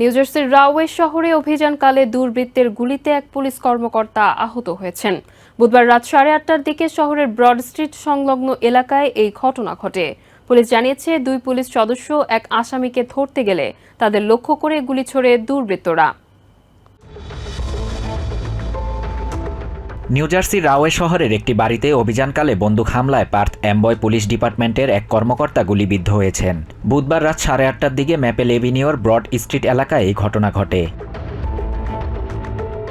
New জার্সির রাওয়ে শহরে অভিযানকালে দুর্বৃত্তের গুলিতে এক পুলিশ কর্মকর্তা আহত হয়েছেন। বুধবার রাত সাড়ে আটটার দিকে শহরের ব্রড স্ট্রিট সংলগ্ন এলাকায় এই ঘটনা ঘটে। পুলিশ জানিয়েছে, দুই পুলিশ সদস্য এক আসামিকে ধরতে গেলে তাদের লক্ষ্য করে গুলি ছোড়ে দুর্বৃত্তরা। নিউ জার্সির রাওয়ে শহরের একটি বাড়িতে অভিযানকালে বন্দুক হামলায় পার্থ অ্যাম্বয় পুলিশ ডিপার্টমেন্টের এক কর্মকর্তা গুলিবিদ্ধ হয়েছেন। বুধবার রাত সাড়ে আটটার দিকে ম্যাপেল এভিনিউর ব্রড স্ট্রিট এলাকায় এই ঘটনা ঘটে।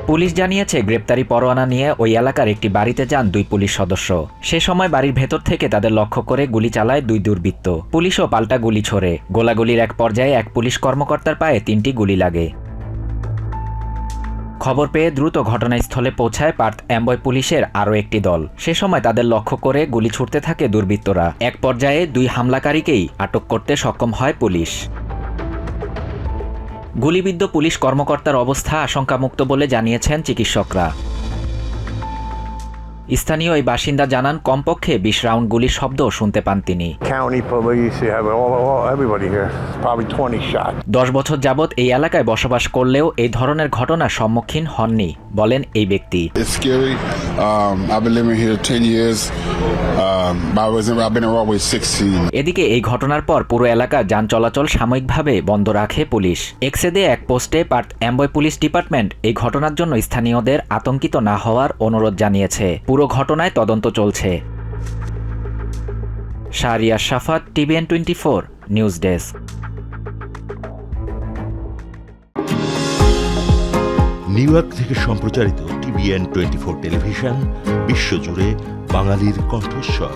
পুলিশ জানিয়েছে, গ্রেপ্তারি পরোয়ানা নিয়ে ওই এলাকার একটি বাড়িতে যান দুই পুলিশ সদস্য। সে সময় বাড়ির ভেতর থেকে তাদের লক্ষ্য করে গুলি চালায় দুই দুর্বৃত্ত। পুলিশও পাল্টা গুলি ছোড়ে। গোলাগুলির এক পর্যায়ে এক পুলিশ কর্মকর্তার পায়ে তিনটি গুলি লাগে। খবর পেয়ে দ্রুত ঘটনাস্থলে পৌঁছায় পার্থ অ্যাম্বয় পুলিশের আরও একটি দল। সে সময় তাদের লক্ষ্য করে গুলি ছুটতে থাকে দুর্বৃত্তরা। এক পর্যায়ে দুই হামলাকারীকেই আটক করতে সক্ষম হয় পুলিশ। গুলিবিদ্ধ পুলিশ কর্মকর্তার অবস্থা আশঙ্কামুক্ত বলে জানিয়েছেন চিকিৎসকরা। স্থানীয় এই বাসিন্দা জানান কমপক্ষে বিশ রাউন্ড গুলির শব্দ শুনতে পান তিনি county police, you have all, all, everybody here. Probably 20 shots. দশ বছর যাবৎ এই এলাকায় বসবাস করলেও এই ধরনের ঘটনার সম্মুখীন হননি বলেন এই ব্যক্তি. Um, I've been living here 10 years. Um, I was in, I've been in Broadway 16. এদিকে এই ঘটনার পর পুরো এলাকা যান চলাচল সাময়িকভাবে বন্ধ রাখে পুলিশ এক্সেদে এক পোস্টে পার্থ অ্যাম্বয় পুলিশ ডিপার্টমেন্ট এই ঘটনার জন্য স্থানীয়দের আতঙ্কিত না হওয়ার অনুরোধ জানিয়েছে পুরো ঘটনায় তদন্ত চলছে। Sariya Shafat, TVN twenty four, news desk. New York থেকে সম্প্রচারিত টিভিএন টোয়েন্টি ফোর টেলিভিশন, বিশ্বজুড়ে বাঙালির কণ্ঠস্বর।